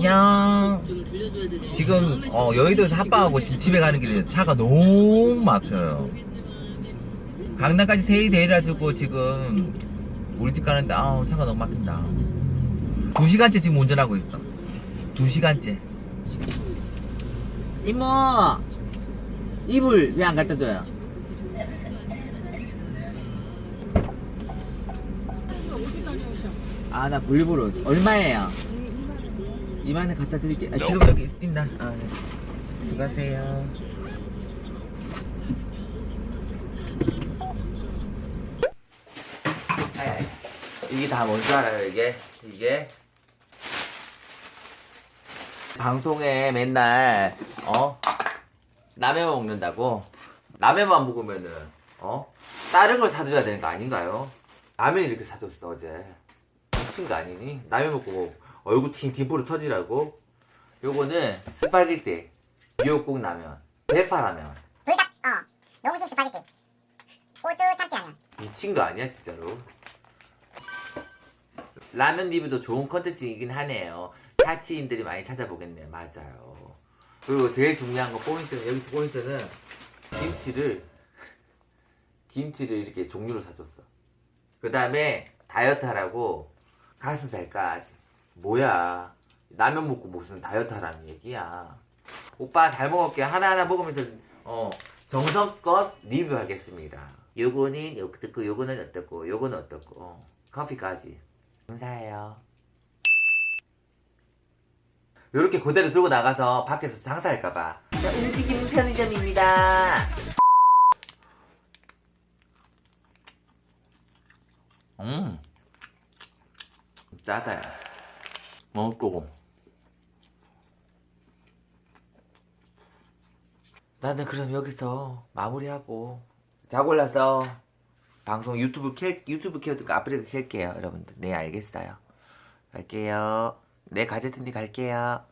안녕. 지금 어, 여의도에서 합방하고 지금 집에 가는 길에 차가 너무 막혀요. 강남까지 세이 내려가지고 지금 우리 집 가는데 아우 차가 너무 막힌다. 두 시간째 지금 운전하고 있어. 두 시간째. 이모 이불 왜 안 갖다 줘요? 아 나 불부로 얼마예요? 2만 원 갖다 드릴게요. 아, 지금 여기 있나? 아, 네. 수고하세요. 아이. 이게 다 뭔지 알아요, 이게? 이게? 방송에 맨날, 어? 라면 먹는다고? 라면만 먹으면은, 어? 다른 걸 사줘야 되는 거 아닌가요? 라면 이렇게 사줬어, 어제. 미친 거 아니니? 라면 먹고 뭐 얼굴 팅 dim프로 터지라고? 요거는 스파게티, 미역국 라면, 대파 라면. 불닭, 어, 농심 스파게티, 고추 참치라면, 미친 거 아니야 진짜로? 라면 리뷰도 좋은 컨텐츠이긴 하네요. 타치인들이 많이 찾아보겠네 맞아요. 그리고 제일 중요한 거 포인트는 여기서 포인트는 김치를 김치를 이렇게 종류로 사줬어. 그 다음에 다이어트 하라고 가슴살까지 뭐야? 라면 먹고 무슨 다이어트 하라는 얘기야. 오빠 잘 먹을게. 하나하나 먹으면서 어 정성껏 리뷰하겠습니다. 요거는 어떻고 요거는 어떻고 요거는 어떻고. 어, 커피까지. 감사해요. 요렇게 그대로 들고 나가서 밖에서 장사할까봐. 움직이는 편의점입니다. 음 짜다 야 먹을 거고 나는 그럼 여기서 마무리하고 자고 올라서 방송 유튜브 켤 유튜브 켜도 아프리카 켤게요 여러분들. 네 알겠어요. 갈게요. 네 가제트니 갈게요